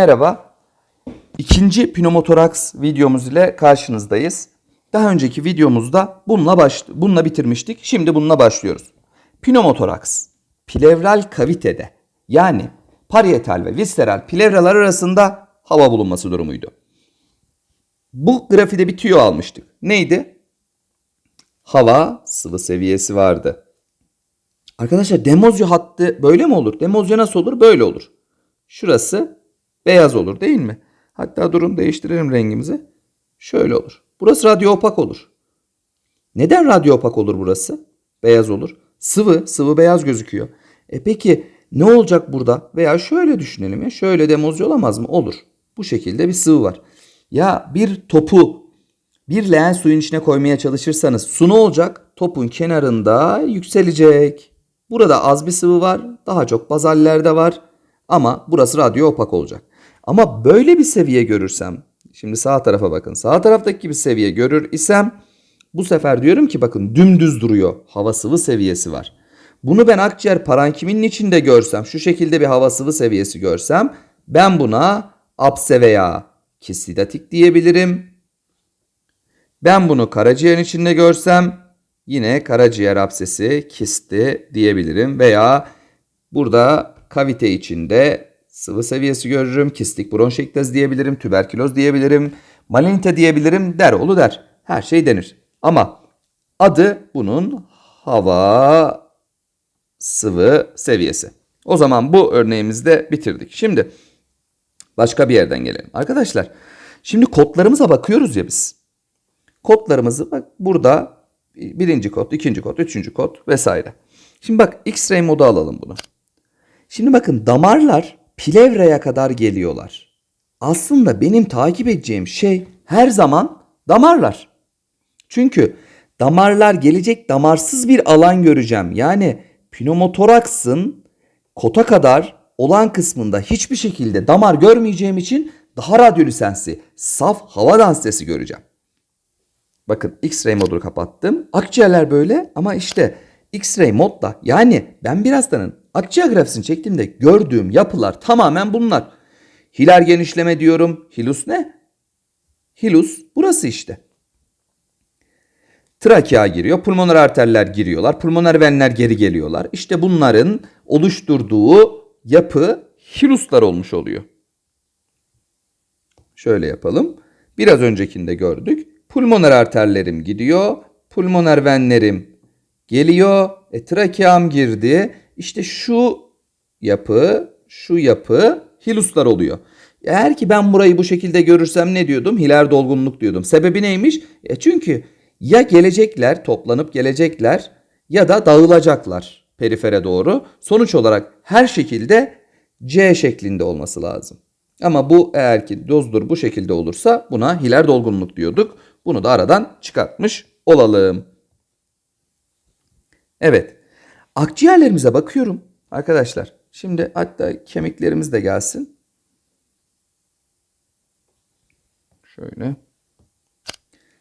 Merhaba. İkinci pneumotoraks videomuz ile karşınızdayız. Daha önceki videomuzda bununla baş bununla bitirmiştik. Şimdi bununla başlıyoruz. Pneumotoraks plevral kavitede yani parietal ve visceral plevralar arasında hava bulunması durumuydu. Bu grafide bir tüyo almıştık. Neydi? Hava sıvı seviyesi vardı. Arkadaşlar demozyo hattı böyle mi olur? Demozyo nasıl olur? Böyle olur. Şurası beyaz olur değil mi? Hatta durun değiştirelim rengimizi. Şöyle olur. Burası radyo opak olur. Neden radyo opak olur burası? Beyaz olur. Sıvı, sıvı beyaz gözüküyor. E peki ne olacak burada? Veya şöyle düşünelim ya. Şöyle demozyo olamaz mı? Olur. Bu şekilde bir sıvı var. Ya bir topu bir leğen suyun içine koymaya çalışırsanız su ne olacak? Topun kenarında yükselecek. Burada az bir sıvı var. Daha çok bazallerde var. Ama burası radyo opak olacak. Ama böyle bir seviye görürsem, şimdi sağ tarafa bakın. Sağ taraftaki bir seviye görür isem bu sefer diyorum ki bakın dümdüz duruyor. Hava sıvı seviyesi var. Bunu ben akciğer parankiminin içinde görsem, şu şekilde bir hava sıvı seviyesi görsem ben buna apse veya kisidatik diyebilirim. Ben bunu karaciğerin içinde görsem yine karaciğer apsesi, kisti diyebilirim veya burada kavite içinde sıvı seviyesi görürüm. Kistik bronşektaz diyebilirim, tüberküloz diyebilirim, malinite diyebilirim, deroğlu der. Her şey denir. Ama adı bunun hava sıvı seviyesi. O zaman bu örneğimizi de bitirdik. Şimdi başka bir yerden gelelim. Arkadaşlar şimdi kodlarımıza bakıyoruz ya biz. Kodlarımızı bak burada birinci kod, ikinci kod, üçüncü kod vesaire. Şimdi bak X-ray modu alalım bunu. Şimdi bakın damarlar plevraya kadar geliyorlar. Aslında benim takip edeceğim şey her zaman damarlar. Çünkü damarlar gelecek damarsız bir alan göreceğim. Yani pneumotoraksın kota kadar olan kısmında hiçbir şekilde damar görmeyeceğim için daha radyolüsensi, saf hava dansesi göreceğim. Bakın X-ray modunu kapattım. Akciğerler böyle ama işte X-ray modda yani ben bir hastanın akciğer grafisini çektiğimde gördüğüm yapılar tamamen bunlar. Hiler genişleme diyorum. Hilus ne? Hilus burası işte. Trakea giriyor. Pulmoner arterler giriyorlar. Pulmoner venler geri geliyorlar. İşte bunların oluşturduğu yapı hiluslar olmuş oluyor. Şöyle yapalım. Biraz öncekinde gördük. Pulmoner arterlerim gidiyor. Pulmoner venlerim geliyor. E, trakeam girdi. İşte şu yapı, şu yapı hiluslar oluyor. Eğer ki ben burayı bu şekilde görürsem ne diyordum? Hiler dolgunluk diyordum. Sebebi neymiş? E çünkü ya gelecekler, toplanıp gelecekler ya da dağılacaklar perifere doğru. Sonuç olarak her şekilde C şeklinde olması lazım. Ama bu eğer ki dozdur bu şekilde olursa buna hiler dolgunluk diyorduk. Bunu da aradan çıkartmış olalım. Evet. Akciğerlerimize bakıyorum arkadaşlar. Şimdi hatta kemiklerimiz de gelsin. Şöyle.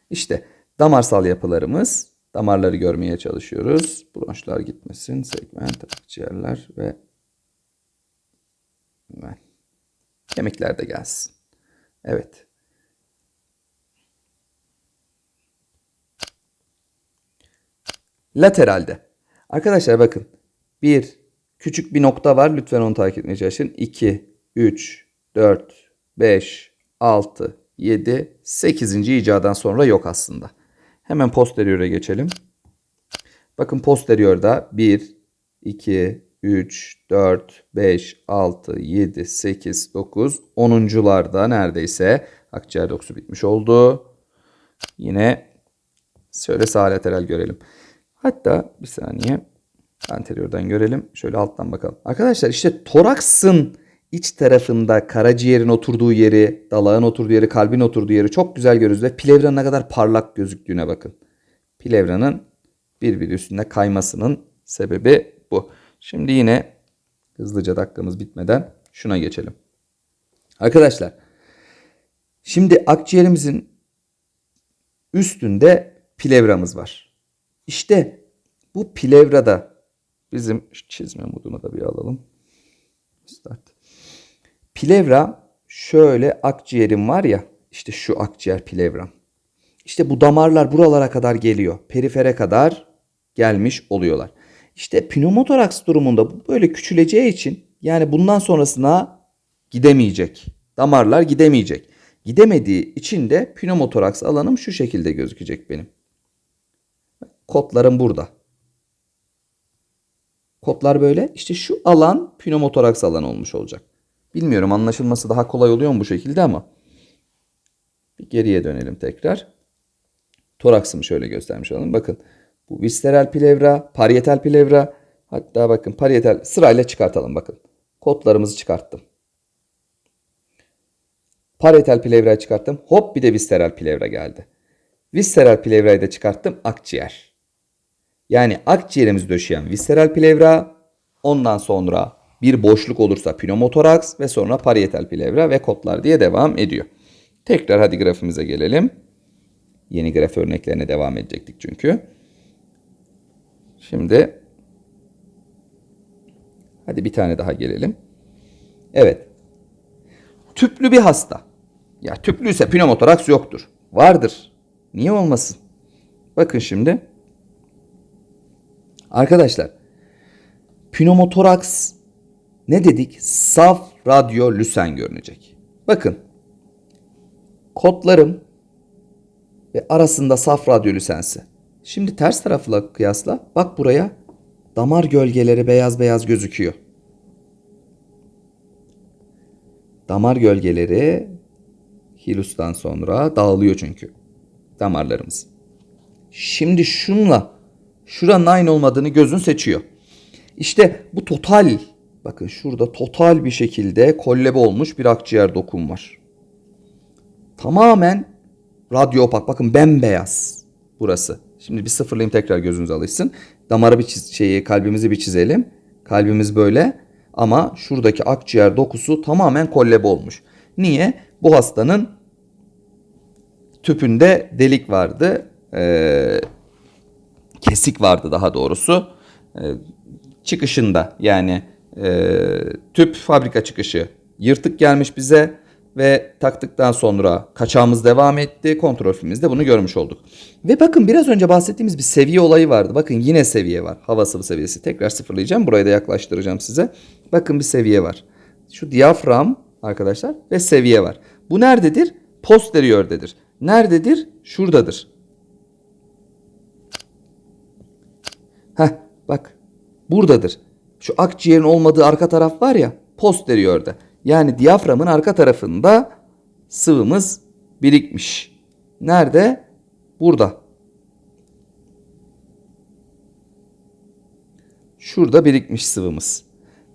İşte damarsal yapılarımız. Damarları görmeye çalışıyoruz. Bronşlar gitmesin. Segment, akciğerler ve. Kemikler de gelsin. Evet. Lateralde. Arkadaşlar bakın. Bir küçük bir nokta var. Lütfen onu takip etmeye çalışın. 2, 3, 4, 5, 6, 7, 8. icadan sonra yok aslında. Hemen posteriöre geçelim. Bakın posteriorda 1, 2, 3, 4, 5, 6, 7, 8, 9, 10'uncularda neredeyse akciğer dokusu bitmiş oldu. Yine şöyle sağ lateral görelim. Hatta bir saniye anteriordan görelim. Şöyle alttan bakalım. Arkadaşlar işte toraksın iç tarafında karaciğerin oturduğu yeri, dalağın oturduğu yeri, kalbin oturduğu yeri çok güzel görürüz ve plevranın ne kadar parlak gözüktüğüne bakın. Plevranın birbiri üstünde kaymasının sebebi bu. Şimdi yine hızlıca dakikamız bitmeden şuna geçelim. Arkadaşlar şimdi akciğerimizin üstünde plevramız var. İşte bu plevrada bizim çizme modunu da bir alalım. Start. Plevra şöyle akciğerim var ya işte şu akciğer plevram. İşte bu damarlar buralara kadar geliyor. Perifere kadar gelmiş oluyorlar. İşte pneumotoraks durumunda bu böyle küçüleceği için yani bundan sonrasına gidemeyecek. Damarlar gidemeyecek. Gidemediği için de pneumotoraks alanım şu şekilde gözükecek benim. Kotlarım burada. Kotlar böyle. İşte şu alan pneumotoraks alan olmuş olacak. Bilmiyorum anlaşılması daha kolay oluyor mu bu şekilde ama. Bir geriye dönelim tekrar. Toraksımı şöyle göstermiş olalım. Bakın bu visceral plevra, parietal plevra. Hatta bakın parietal sırayla çıkartalım bakın. Kotlarımızı çıkarttım. Parietal plevrayı çıkarttım. Hop bir de visceral plevra geldi. Visceral plevrayı da çıkarttım. Akciğer. Yani akciğerimizi döşeyen visceral plevra, ondan sonra bir boşluk olursa pneumotoraks ve sonra parietal plevra ve kotlar diye devam ediyor. Tekrar hadi grafimize gelelim. Yeni graf örneklerine devam edecektik çünkü. Şimdi hadi bir tane daha gelelim. Evet. Tüplü bir hasta. Ya tüplüyse pneumotoraks yoktur. Vardır. Niye olmasın? Bakın şimdi. Arkadaşlar pneumotoraks ne dedik? Saf radyo lüsen görünecek. Bakın kodlarım ve arasında saf radyo lüsensi. Şimdi ters tarafla kıyasla bak buraya damar gölgeleri beyaz beyaz gözüküyor. Damar gölgeleri hilustan sonra dağılıyor çünkü damarlarımız. Şimdi şunla şuranın aynı olmadığını gözün seçiyor. İşte bu total bakın şurada total bir şekilde kollebe olmuş bir akciğer dokum var. Tamamen radyo opak bakın bembeyaz burası. Şimdi bir sıfırlayayım tekrar gözünüze alışsın. Damarı bir çiz, şeyi kalbimizi bir çizelim. Kalbimiz böyle ama şuradaki akciğer dokusu tamamen kollebe olmuş. Niye? Bu hastanın tüpünde delik vardı. Ee, kesik vardı daha doğrusu. Ee, çıkışında yani e, tüp fabrika çıkışı yırtık gelmiş bize ve taktıktan sonra kaçağımız devam etti. Kontrol filmimizde bunu görmüş olduk. Ve bakın biraz önce bahsettiğimiz bir seviye olayı vardı. Bakın yine seviye var. Hava sıvı seviyesi. Tekrar sıfırlayacağım. Burayı da yaklaştıracağım size. Bakın bir seviye var. Şu diyafram arkadaşlar ve seviye var. Bu nerededir? Posteriordedir. Nerededir? Şuradadır. Heh bak buradadır. Şu akciğerin olmadığı arka taraf var ya posteriorda. Yani diyaframın arka tarafında sıvımız birikmiş. Nerede? Burada. Şurada birikmiş sıvımız.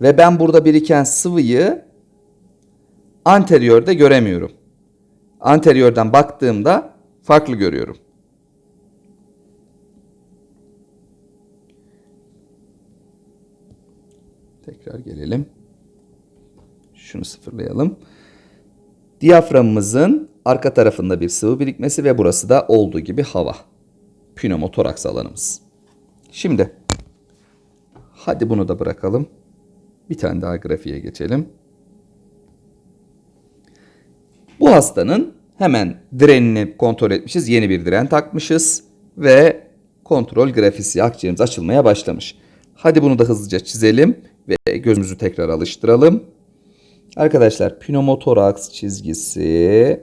Ve ben burada biriken sıvıyı anteriorda göremiyorum. Anteriordan baktığımda farklı görüyorum. Tekrar gelelim. Şunu sıfırlayalım. Diyaframımızın arka tarafında bir sıvı birikmesi ve burası da olduğu gibi hava. Pneumotoraks alanımız. Şimdi hadi bunu da bırakalım. Bir tane daha grafiğe geçelim. Bu hastanın hemen direnini kontrol etmişiz. Yeni bir diren takmışız ve kontrol grafisi akciğerimiz açılmaya başlamış. Hadi bunu da hızlıca çizelim ve gözümüzü tekrar alıştıralım. Arkadaşlar pneumotoraks çizgisi,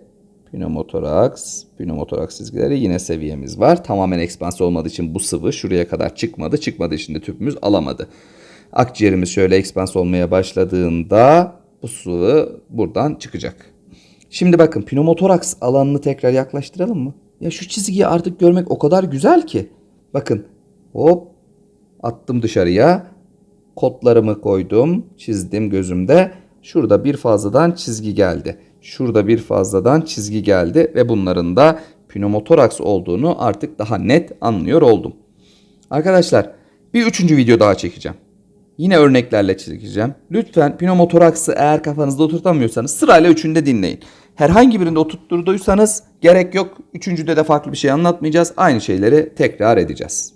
pneumotoraks, pneumotoraks çizgileri yine seviyemiz var. Tamamen ekspansi olmadığı için bu sıvı şuraya kadar çıkmadı. Çıkmadığı için de tüpümüz alamadı. Akciğerimiz şöyle ekspansi olmaya başladığında bu sıvı buradan çıkacak. Şimdi bakın pneumotoraks alanını tekrar yaklaştıralım mı? Ya şu çizgiyi artık görmek o kadar güzel ki. Bakın hop attım dışarıya. Kodlarımı koydum, çizdim gözümde. Şurada bir fazladan çizgi geldi. Şurada bir fazladan çizgi geldi ve bunların da pneumotoraks olduğunu artık daha net anlıyor oldum. Arkadaşlar bir üçüncü video daha çekeceğim. Yine örneklerle çekeceğim. Lütfen pneumotoraksı eğer kafanızda oturtamıyorsanız sırayla üçünde dinleyin. Herhangi birinde oturtturduysanız gerek yok. Üçüncüde de farklı bir şey anlatmayacağız. Aynı şeyleri tekrar edeceğiz.